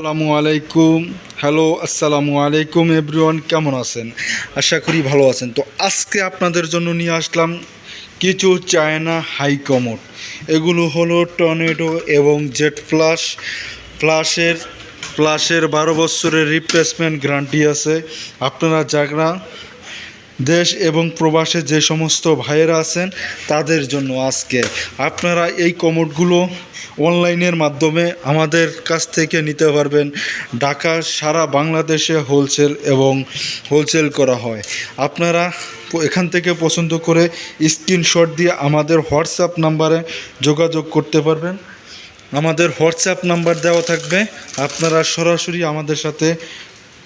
আসসালামু আলাইকুম। হ্যালো, আসসালামু আলাইকুম এভরিওয়ান, কেমন আছেন? আশা করি ভালো আছেন। তো আজকে আপনাদের জন্য নিয়ে আসলাম কিছু চায়না হাই কমোড এগুলো হলো টর্নেডো এবং জেট ফ্লাশ। ফ্লাশের ফ্লাশের বারো বছরের রিপ্লেসমেন্ট গ্যারান্টি আছে। আপনারা যারা দেশ এবং প্রবাসে যে সমস্ত ভাইয়েরা আছেন, তাদের জন্য আজকে আপনারা এই কমোডগুলো অনলাইনের মাধ্যমে আমাদের কাছ থেকে নিতে পারবেন। ঢাকা সারা বাংলাদেশে হোলসেল এবং হোলসেল করা হয়। আপনারা এখান থেকে পছন্দ করে স্ক্রিনশট দিয়ে আমাদের হোয়াটসঅ্যাপ নাম্বারে যোগাযোগ করতে পারবেন। আমাদের হোয়াটসঅ্যাপ নাম্বার দেওয়া থাকবে। আপনারা সরাসরি আমাদের সাথে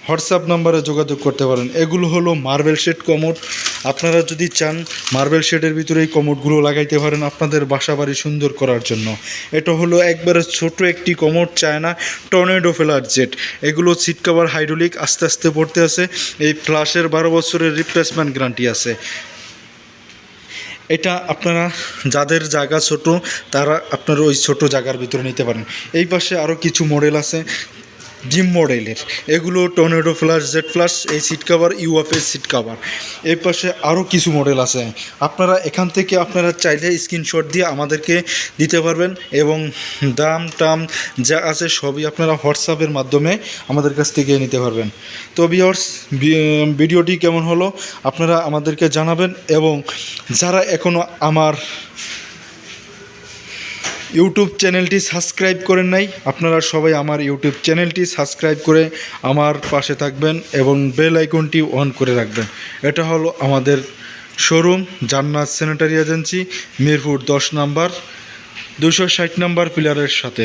হোয়াটসঅ্যাপ নাম্বারে যোগাযোগ করতে পারেন। এগুলো হলো মার্বেল শেড কমোড। আপনারা যদি চান মার্বেল শেডের ভিতরে এই কমোডগুলো লাগাইতে পারেন আপনাদের বাসা বাড়ি সুন্দর করার জন্য। এটা হলো একবারে ছোট একটি কমোড চায় না টর্নেডো ফেলার জেট এগুলো সিট কভার হাইড্রোলিক আস্তে আস্তে পড়তে আছে। এই ফ্লাশের বারো বছরের রিপ্লেসমেন্ট গ্যারান্টি আছে। এটা আপনারা যাদের জায়গা ছোট, তারা আপনারা ওই ছোট জায়গার ভিতরে নিতে পারেন। এই পাশে আরও কিছু মডেল আছে। জিম মডেলের। এগুলো টর্নেডো ফ্লাশ জেড ফ্লাশ এই সিট কাভার ইউএফের সিট কাভার। এই পাশে আরও কিছু মডেল আছে। আপনারা এখান থেকে আপনারা চাইলে স্ক্রিনশট দিয়ে আমাদেরকে দিতে পারবেন এবং দাম টাম যা আছে সবই আপনারা হোয়াটসঅ্যাপের মাধ্যমে আমাদের কাছ থেকে নিতে পারবেন। তো বিয়ার্স ভিডিওটি কেমন হলো? আপনারা আমাদেরকে জানাবেন এবং যারা এখনও আমার ইউটিউব চ্যানেলটি সাবস্ক্রাইব করেন নাই, আপনারা সবাই আমার ইউটিউব চ্যানেলটি সাবস্ক্রাইব করে আমার পাশে থাকবেন এবং বেল আইকনটি অন করে রাখবেন। এটা হলো আমাদের শোরুম জান্নাত স্যানিটারি এজেন্সি মিরপুর দশ নাম্বার দুশো ষাট নাম্বার পিলারের সাথে।